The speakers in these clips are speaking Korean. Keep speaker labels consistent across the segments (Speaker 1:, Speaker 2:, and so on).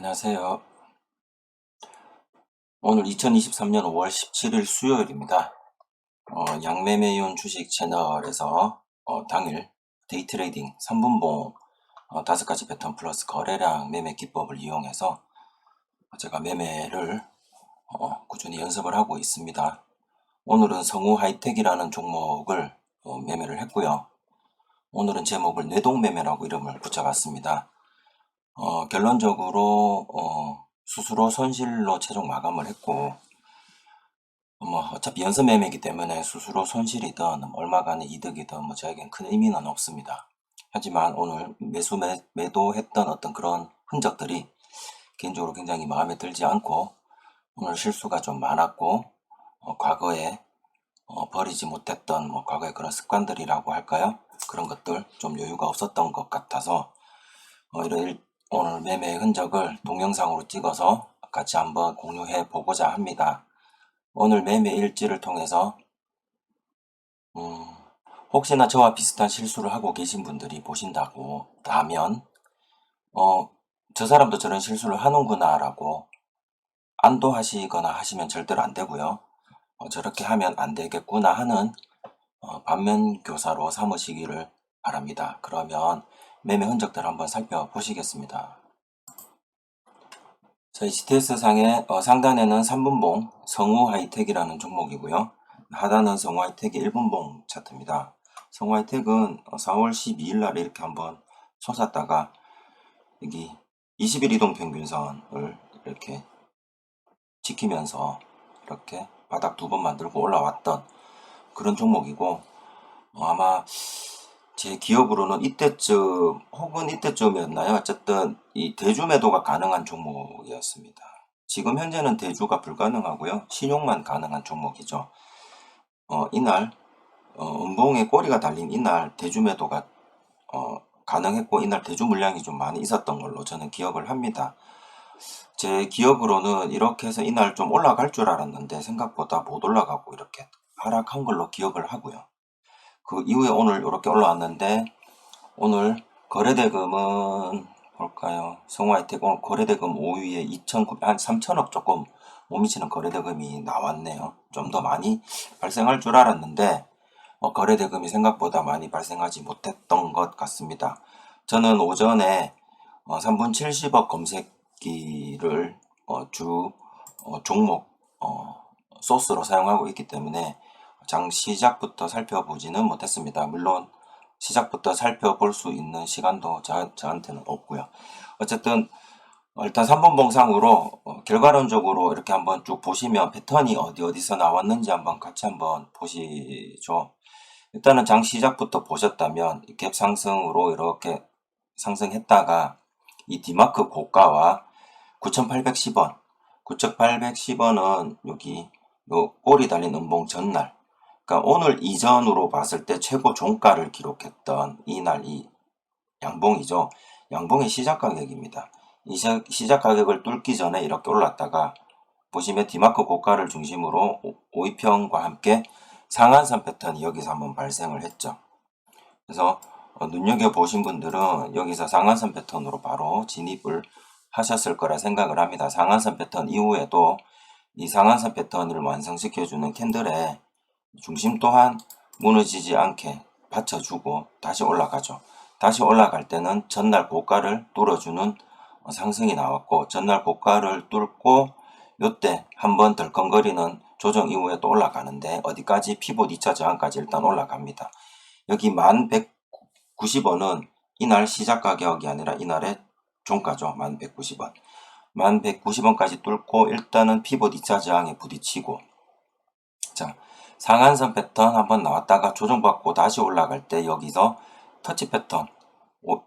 Speaker 1: 안녕하세요. 오늘 2023년 5월 17일 수요일입니다. 어, 양매매윤 주식 채널에서 어, 당일 데이트레이딩 3분봉 어, 5가지 패턴 플러스 거래량 매매 기법을 이용해서 제가 매매를 어, 꾸준히 연습을 하고 있습니다. 오늘은 성우 하이텍이라는 종목을 어, 매매를 했고요. 오늘은 제목을 뇌동매매라고 이름을 붙여봤습니다. 어, 결론적으로 어, 수수료 손실로 최종 마감을 했고 뭐 어차피 연습 매매이기 때문에 수수료 손실이든 얼마간의 이득이든 뭐 저에겐 큰 의미는 없습니다. 하지만 오늘 매수 매, 매도했던 어떤 그런 흔적들이 개인적으로 굉장히 마음에 들지 않고 오늘 실수가 좀 많았고 어, 과거에 어, 버리지 못했던 뭐 과거의 그런 습관들이라고 할까요? 그런 것들 좀 여유가 없었던 것 같아서 어, 이런 일- 오늘 매매 흔적을 동영상으로 찍어서 같이 한번 공유해 보고자 합니다. 오늘 매매 일지를 통해서 음, 혹시나 저와 비슷한 실수를 하고 계신 분들이 보신다고 하면 어, 저 사람도 저런 실수를 하는구나 라고 안도하시거나 하시면 절대로 안 되고요. 어, 저렇게 하면 안 되겠구나 하는 어, 반면 교사로 삼으시기를 바랍니다. 그러면 매매 흔적들 한번 살펴보시겠습니다. 저희 GTS 상의 어, 상단에는 3분봉 성우 하이텍이라는 종목이고요. 하단은 성우 하이텍의 1분봉 차트입니다. 성우 하이텍은 어, 4월 12일 날 이렇게 한번 솟았다가 여기 20일 이동 평균선을 이렇게 지키면서 이렇게 바닥 두 번 만들고 올라왔던 그런 종목이고 어, 아마 제 기억으로는 이때쯤 혹은 이때쯤이었나요? 어쨌든 이 대주 매도가 가능한 종목이었습니다. 지금 현재는 대주가 불가능하고요. 신용만 가능한 종목이죠. 어, 이날 어, 음봉에 꼬리가 달린 이날 대주 매도가 어, 가능했고 이날 대주 물량이 좀 많이 있었던 걸로 저는 기억을 합니다. 제 기억으로는 이렇게 해서 이날 좀 올라갈 줄 알았는데 생각보다 못 올라가고 이렇게 하락한 걸로 기억을 하고요. 그 이후에 오늘 이렇게 올라왔는데 오늘 거래대금은 볼까요? 성화이텍 오늘 거래대금 5위에 2,900, 한 3천억 조금 못 미치는 거래대금이 나왔네요. 좀 더 많이 발생할 줄 알았는데 어, 거래대금이 생각보다 많이 발생하지 못했던 것 같습니다. 저는 오전에 어, 3분 70억 검색기를 어, 주 어, 종목 어, 소스로 사용하고 있기 때문에 장 시작부터 살펴보지는 못했습니다. 물론 시작부터 살펴볼 수 있는 시간도 저, 저한테는 없고요. 어쨌든 어, 일단 3번 봉상으로 어, 결과론적으로 이렇게 한번 쭉 보시면 패턴이 어디 어디서 나왔는지 한번 같이 한번 보시죠. 일단은 장 시작부터 보셨다면 이갭 상승으로 이렇게 상승했다가 이 디마크 고가와 9,810원, 9,810원은 여기 요 꼬리 달린 음봉 전날 그러니까 오늘 이전으로 봤을 때 최고 종가를 기록했던 이날 이 양봉이죠. 양봉의 시작 가격입니다. 이 시- 시작 가격을 뚫기 전에 이렇게 올랐다가 보시면 디마크 고가를 중심으로 5위평과 함께 상한선 패턴이 여기서 한번 발생을 했죠. 그래서 어, 눈여겨보신 분들은 여기서 상한선 패턴으로 바로 진입을 하셨을 거라 생각을 합니다. 상한선 패턴 이후에도 이 상한선 패턴을 완성시켜주는 캔들에 중심 또한 무너지지 않게 받쳐주고 다시 올라가죠. 다시 올라갈 때는 전날 고가를 뚫어주는 어, 상승이 나왔고 전날 고가를 뚫고 요때 한번 덜컹거리는 조정 이후에 또 올라가는데 어디까지 피봇 2차 저항까지 일단 올라갑니다. 여기 1190원은 이날 시작 가격이 아니라 이날의 종가죠. 1190원. 1190원까지 뚫고 일단은 피봇 2차 저항에 부딪히고 자 상한선 패턴 한번 나왔다가 조정받고 다시 올라갈 때 여기서 터치 패턴 오,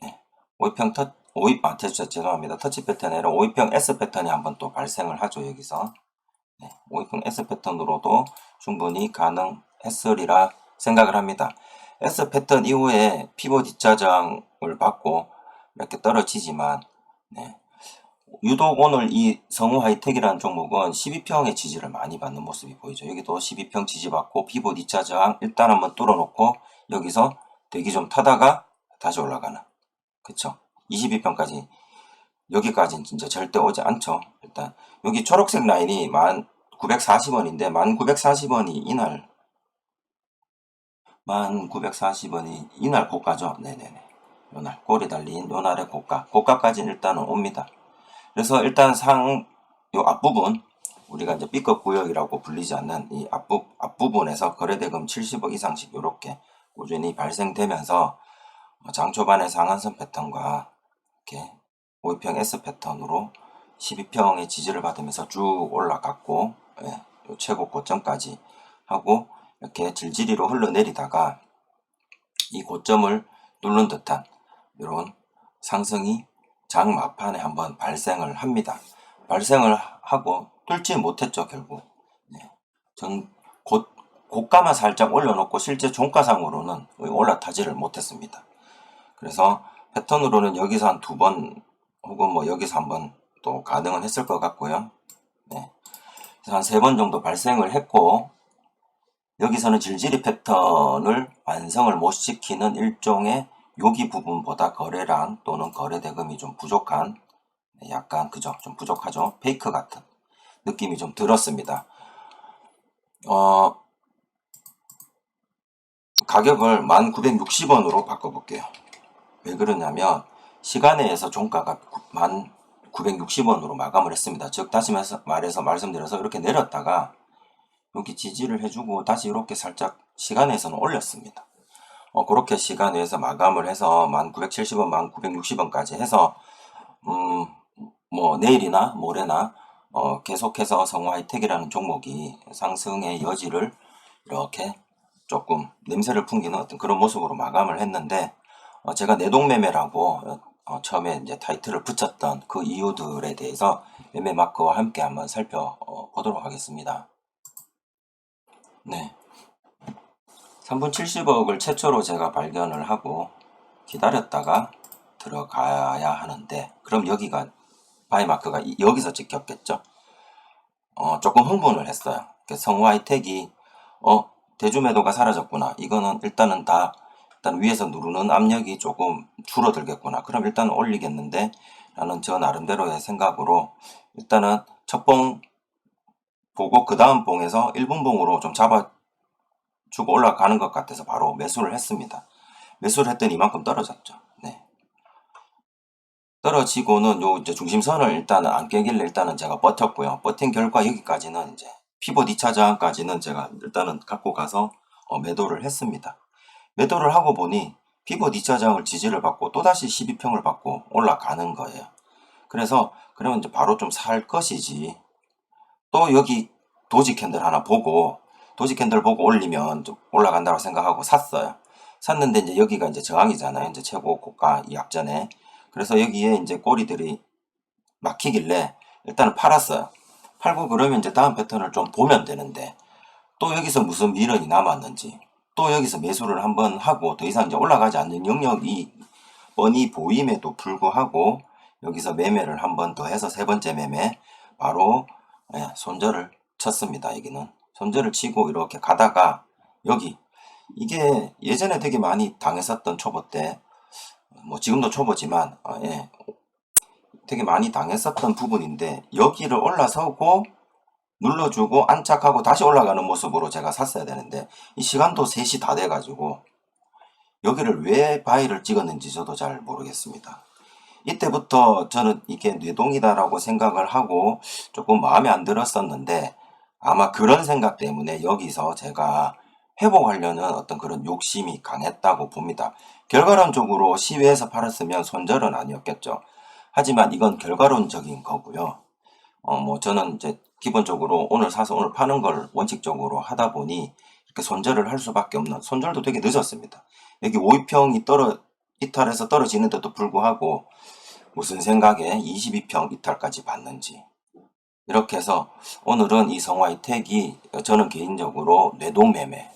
Speaker 1: 네, 오이평 터 오이 아 죄송- 죄송합니다. 터치 패턴이 아니라 오이평 S 패턴이 한번 또 발생을 하죠 여기서. 네, 오이평 S 패턴으로도 충분히 가능했으리라 생각을 합니다. S 패턴 이후에 피봇 2차 저항을 받고 이렇게 떨어지지만 네, 유독 오늘 이 성우 하이텍이라는 종목은 12평의 지지를 많이 받는 모습이 보이죠. 여기도 12평 지지받고 피봇 2차 저항 일단 한번 뚫어놓고 여기서 대기 좀 타다가 다시 올라가는 그쵸 22평까지 여기까지는 진짜 절대 오지 않죠. 일단 여기 초록색 라인이 만 940원인데 만 940원이 이날 만 940원이 이날 고가죠. 네네네. 요날 꼬리 달린 요날의 고가 고가까지는 일단은 옵니다. 그래서 일단 상 요 앞부분 우리가 이제 B급 구역이라고 불리지 않는 이 앞부, 앞부분에서 거래대금 70억 이상씩 이렇게 꾸준히 발생되면서 어, 장 초반의 상한선 패턴과 이렇게 5평 S 패턴으로 12평의 지지를 받으면서 쭉 올라갔고 예, 요 최고 고점까지 하고 이렇게 질질이로 흘러내리다가 이 고점을 뚫는 듯한 이런 상승이 장 막판에 한번 발생을 합니다. 발생을 하고 뚫지 못했죠 결국. 네. 전 고, 고가만 살짝 올려놓고 실제 종가상으로는 올라타지를 못했습니다. 그래서 패턴으로는 여기서 한 두 번 혹은 뭐 여기서 한 번 또 가능은 했을 것 같고요. 네. 한 세 번 정도 발생을 했고 여기서는 질질이 패턴을 완성을 못 시키는 일종의 여기 부분보다 거래량 또는 거래 대금이 좀 부족한 네, 약간 그죠 좀 부족하죠 페이크 같은 느낌이 좀 들었습니다. 어 가격을 1960원으로 바꿔볼게요. 왜 그러냐면 시간에서 종가가 1960원으로 마감을 했습니다. 즉 다시 말해서 말씀드려서 이렇게 내렸다가 여기 지지를 해주고 다시 이렇게 살짝 시간에서는 올렸습니다. 어, 그렇게 시간에서 마감을 해서 1970원, 1960원까지 해서 음, 뭐 내일이나 모레나 어, 계속해서 성화이텍이라는 종목이 상승의 여지를 이렇게 조금 냄새를 풍기는 어떤 그런 모습으로 마감을 했는데 어, 제가 내동매매라고 어, 처음에 이제 타이틀을 붙였던 그 이유들에 대해서 매매 마크와 함께 한번 살펴보도록 하겠습니다. 네. 3분 70억을 최초로 제가 발견을 하고 기다렸다가 들어가야 하는데 그럼 여기가 바이마크가 이- 여기서 찍혔겠죠. 어, 조금 흥분을 했어요. 성화이텍이 어, 대주매도가 사라졌구나. 이거는 일단은 다 일단 위에서 누르는 압력이 조금 줄어들겠구나. 그럼 일단 올리겠는데 라는 저 나름대로의 생각으로 일단은 첫 봉 보고 그 다음 봉에서 1분 봉으로 좀 잡아 주고 올라가는 것 같아서 바로 매수를 했습니다. 매수를 했더니 이만큼 떨어졌죠. 네. 떨어지고는 요 이제 중심선을 일단은 안 깨길래 일단은 제가 버텼고요. 버틴 결과 여기까지는 이제 피봇 2차 저항까지는 제가 일단은 갖고 가서 어, 매도를 했습니다. 매도를 하고 보니 피봇 2차 저항을 지지를 받고 또다시 12평을 받고 올라가는 거예요. 그래서 그러면 이제 바로 좀 살 것이지 또 여기 도지 캔들 하나 보고 도지 캔들 보고 올리면 좀 올라간다고 생각하고 샀어요. 샀는데 이제 여기가 이제 저항이잖아요. 이제 최고 고가 이 앞전에. 그래서 여기에 이제 꼬리들이 막히길래 일단은 팔았어요. 팔고 그러면 이제 다음 패턴을 좀 보면 되는데 또 여기서 무슨 미련이 남았는지 또 여기서 매수를 한번 하고 더 이상 이제 올라가지 않는 영역이 뻔히 보임에도 불구하고 여기서 매매를 한번 더 해서 세 번째 매매 바로 예, 손절을 쳤습니다. 여기는 손절을 치고 이렇게 가다가 여기 이게 예전에 되게 많이 당했었던 초보 때 뭐 지금도 초보지만 아, 예, 되게 많이 당했었던 부분인데 여기를 올라서고 눌러주고 안착하고 다시 올라가는 모습으로 제가 샀어야 되는데 이 시간도 3시 다 돼가지고 여기를 왜 바위를 찍었는지 저도 잘 모르겠습니다. 이때부터 저는 이게 뇌동이다라고 생각을 하고 조금 마음에 안 들었었는데 아마 그런 생각 때문에 여기서 제가 회복하려는 어떤 그런 욕심이 강했다고 봅니다. 결과론적으로 시외에서 팔았으면 손절은 아니었겠죠. 하지만 이건 결과론적인 거고요. 어, 뭐 저는 이제 기본적으로 오늘 사서 오늘 파는 걸 원칙적으로 하다 보니 이렇게 손절을 할 수밖에 없는 손절도 되게 늦었습니다. 여기 5평이 떨어 이탈해서 떨어지는데도 불구하고 무슨 생각에 22평 이탈까지 받는지 이렇게 해서 오늘은 이 성화의 택이 저는 개인적으로 뇌동매매의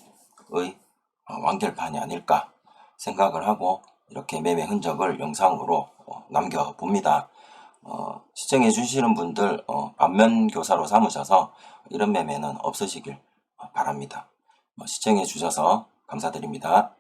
Speaker 1: 어, 완결판이 아닐까 생각을 하고 이렇게 매매 흔적을 영상으로 어, 남겨봅니다. 어, 시청해 주시는 분들 어, 반면 교사로 삼으셔서 이런 매매는 없으시길 바랍니다. 어, 시청해 주셔서 감사드립니다.